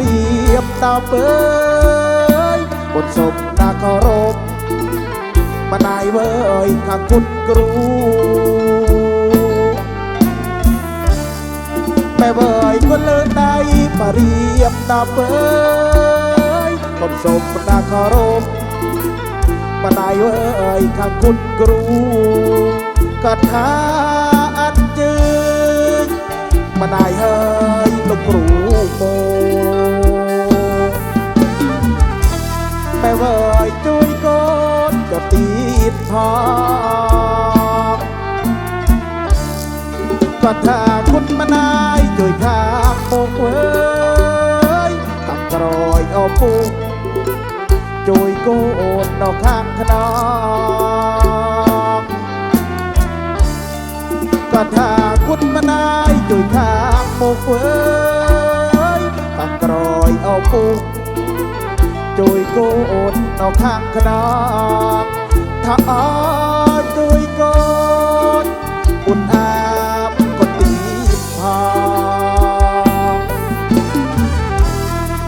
រៀបដល់ពើពុនសុំណាខរពម្ដាយវើអើយខាងគុណគ្រូម៉ែវើអើយគុណលើដៃបរៀបដល់ពើពុនសុំណាខរពម្ដាយវើអើយខាងគុណគ្រូក៏ថាអត់ជើង ម្ដាយហើយលោកគ្រូមកម៉ែវើអើយជួយកូនក៏ទៀតផងក៏ថាគុណម្ដាយជួយខាងមកវើយខាងក្រោយអពុកជួយកូនដល់ខាងខ្នងក៏ថាគុណម្ដាយជួយខា ងមកវើយខាងក្រោយអពុកជួយកូនដល់ខាងខ្នងថាអើជួយកូនគុណអាបក៏ទីផង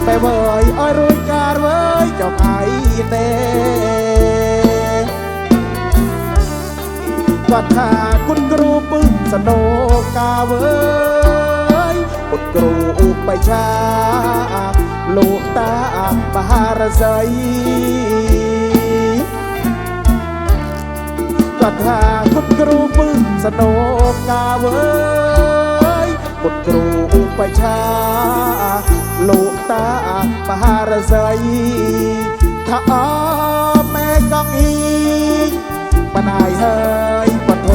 បែវើយអើយរួយការវើយចង់ឯទេគាត់ថាគុណគ្រូពឹសសនោកាវើយ គុណគ្រូឧបច្ឆាលោកតាមហារស័យគាត់ថាគុណគ្រូពឹសសនោកាវើយគុណគ្រូឧបច្ឆាលោកតាមហារស័យថាអមែកងអ៊ីបណ្ដាយហើយបធ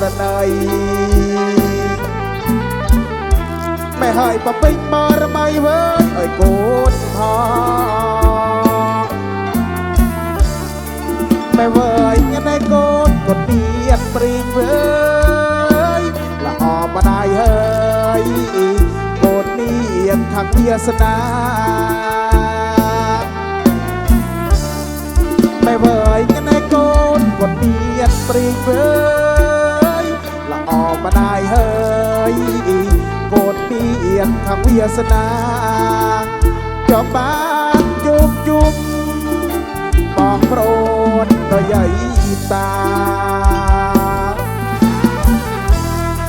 រណី ហើយបបិញមករមៃវើយឲ្យកូនហោម៉ែវើយញ៉ាំឯកូនក៏ទៀតព្រៀងវើយល្អម្ដាយហើយកូននេះថាវាសនាម៉ែវើយញ៉ាំឯកូនក៏ទៀតព្រៀងវើយល្អម្ដាយហើ ยนทางวิยาสนาจอบบ้านยุบยุบปองโปรดต่อใหญ่ตา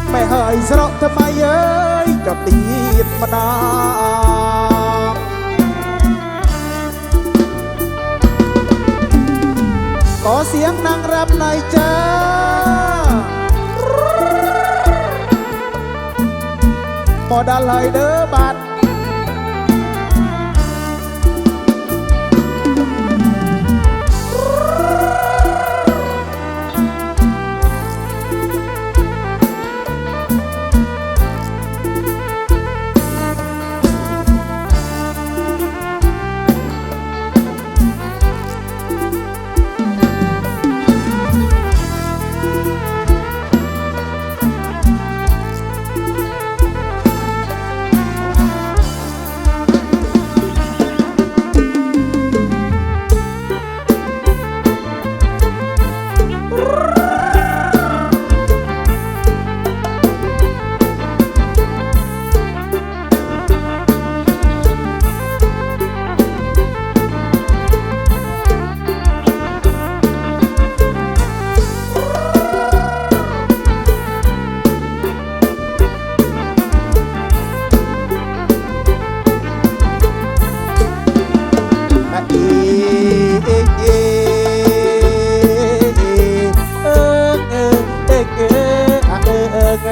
ไม่เฮยสระทำไมเอ้ยจอบตีดมานาขอเสียงนางรำหน่อยจ้า บ่ไดันเลยเด้อบาด ទឹក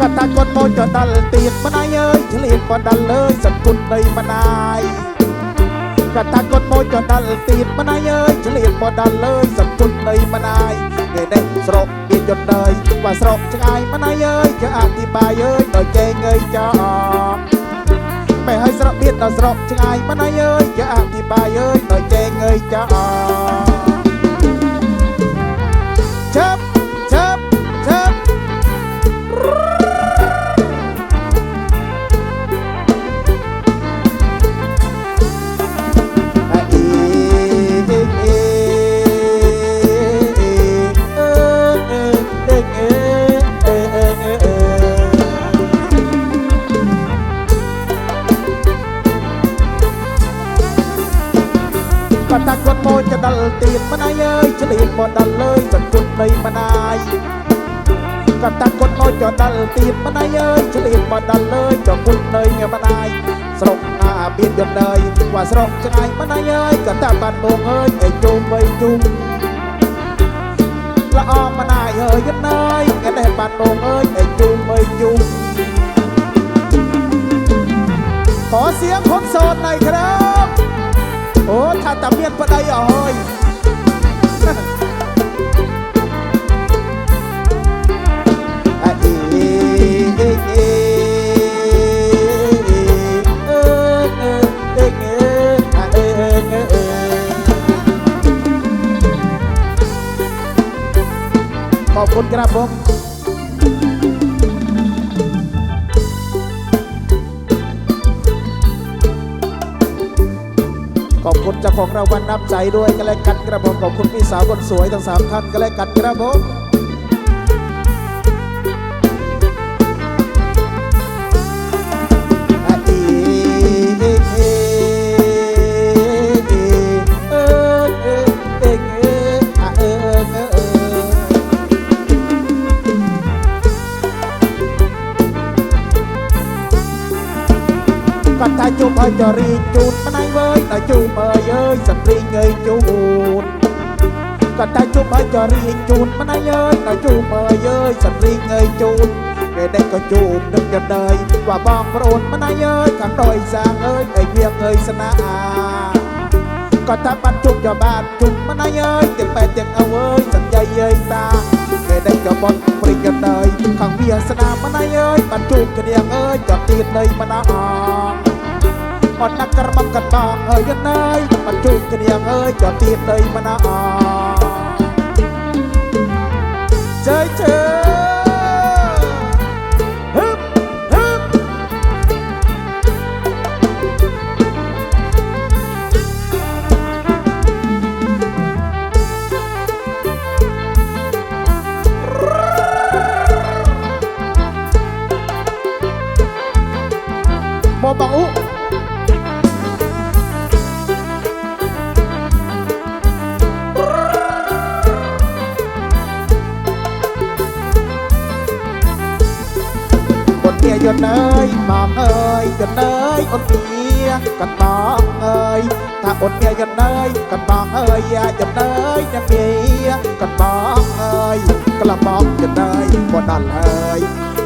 កតាគាត់មកចដល់ទៀតម្ដាយអើយឆ្លៀតក៏ដល់លើយសគុណនៃម្ដាយកតាគាត់មកចដល់ទៀតម្ដាយអើយឆ្លៀតមកដល់លើយសគុណនៃម្ដាយនេះនេះស្រុកមានយត់ដែរបើស្រុកឆ្ងាយម្ដាយអើយចអធិបាយអើយដល់ចេងើយចោ បែហើយស្រក់ទៀតដល់ស្រក់ឆ្ងាយមិនអើយចាអធិបាយអើយដល់ចែងអើយចាអ គាត់មកចដិលទៀតម្ដាយអើយឆ្លៀតមកដល់លើចង្គត់នៃម្ដាយគាត់តាគាត់មកចដិលទៀតម្ដាយអើយឆ្លៀតមកដល់លើចង្គត់នៃម្ដាយស្រុកណាមានយន្តើយថាស្រុកឆ្ងាយម្ដាយអើយក៏តាបានមកអើយឯជុំបីជុំល្អម្ដាយអើយយន្តើយឯនេះបានមក อ้ถ้าตะเ จ้าของรางวัลน้ำใจด้วยกันและกันกระผมขอบคุณพี่สาวคนสวยทั้งสามท่านกันและกันกระผมอะอีเอเอเออเออเอเออ តែជូបអើយអើយសព្រីងើយជូនក៏តែជូបអើយចរីជូនមិនអើយអើយតែជូបអើយអើយសព្រីងើយជូនគេដេកក៏ជូបនឹងចដៃថាបងប្អូនមិនអើយអើយក៏ដោយសាងអើយអើយវាងើយស្នាក៏តែបាត់ជូបចបាត់ជូបមិនអើយអើយទាំងបែទាំងអើយសំយាយអើយតាគេដេកក៏បត់ព្រិចចដៃខាងវាស្នាមិនអើយអើយបាត់ជូបគ្នាអើយក៏ទៀតនៃមិនអើយ ងអត់ដាក់ក្រមុំកណ្បងអើយយណើយអត់ជួបគ្នាងអើយចត់ទៀតដីមណាអជើជើហឹ អើយអូនមាកាត់បងអើយថាអូនមាយន្តអើយកាត់បងអើយយ៉ាយន្តអើយអ្នកមាកាត់បងអើយក្លាបងយន្តអើយบ่ដល់ហើយ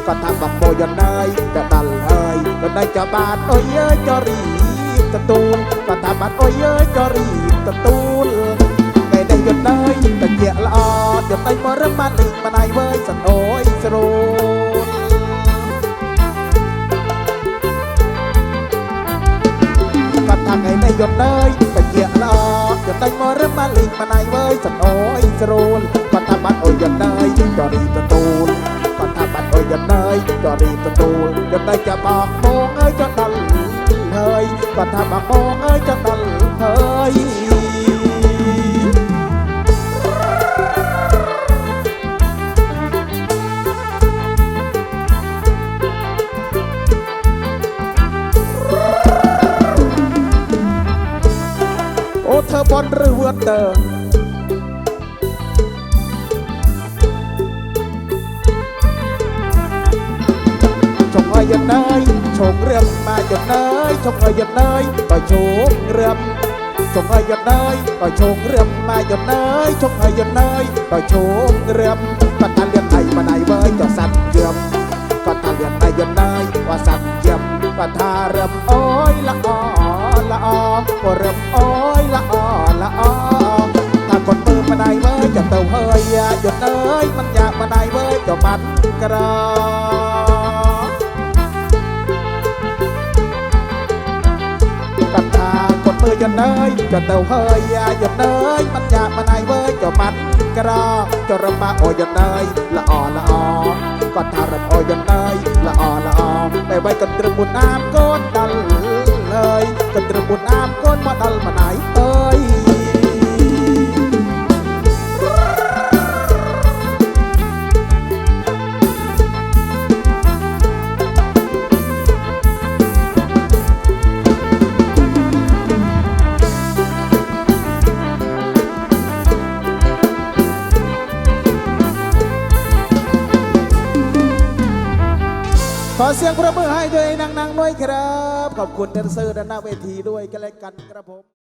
គាត់ថាបងពោយន្តអើយទៅដល់ហើយដល់តែចបាតអើយអើយចរីបទទួលគាត់ថាបាត់អើយអើយចរីបទទួលពេលដែលយន្តអើយតែជាល្អយន្តអើយមករឹមបានលេងបានហើយវើយសិនអូយស្រួល ទេយត់អើយបញ្ញាល្អយត់តែមករមលីងម៉ណៃវើយសំអើយស្រួលគាត់ថាបាត់អើយយត់អើយក៏រីទទួលគាត់ថាបាត់អើយយត់អើយក៏រីទទួលយត់តែចាប់អស់បងអើយចត់ដល់ហើយគាត់ថាបងអើយចត់ដល់ហើយ ចុងឲ្យយន្តើយឈងរៀមមកយន្តើយចុងឲ្យយន្តើយបើឈងរៀមចុងឲ្យយន្តើយបើឈងរៀមមកយន្តើយចុងឲ្យយន្តើយបើឈងរៀមគាត់ថាលៀនដៃម្ដាយវើយចុះសាត់ជឿមគាត់ថាលៀនដៃយន្តើយว่าសាត់ជឿមគាត់ថារៀមអូយល្អល្អក៏រៀមអូយល្អល្អថាគាត់មើលម្ដាយវើយចុះទៅហើយយន្តើយមិនយ៉ាម្ដាយវើយចុះបាត់ក្រកាត់ យន្តើយចុះទៅហើយអាយន្តើយមិនយ៉ាមិនអាយវើយចុះបាត់ក្រចុះរំបាអូយន្តើយល្អល្អគាត់ថារំអូយន្តើយល្អល្អតែបីគាត់ត្រឹមមុនអាមកូនដល់ហើយគាត់ត្រឹមមុនអាមកូនមកដល់ម្ដាយ เสียงประมือให้ด้วยนางนางๆด้วยครับ ขอบคุณแดนเซอร์ด้านหน้าเวทีด้วยกันและกันครับผม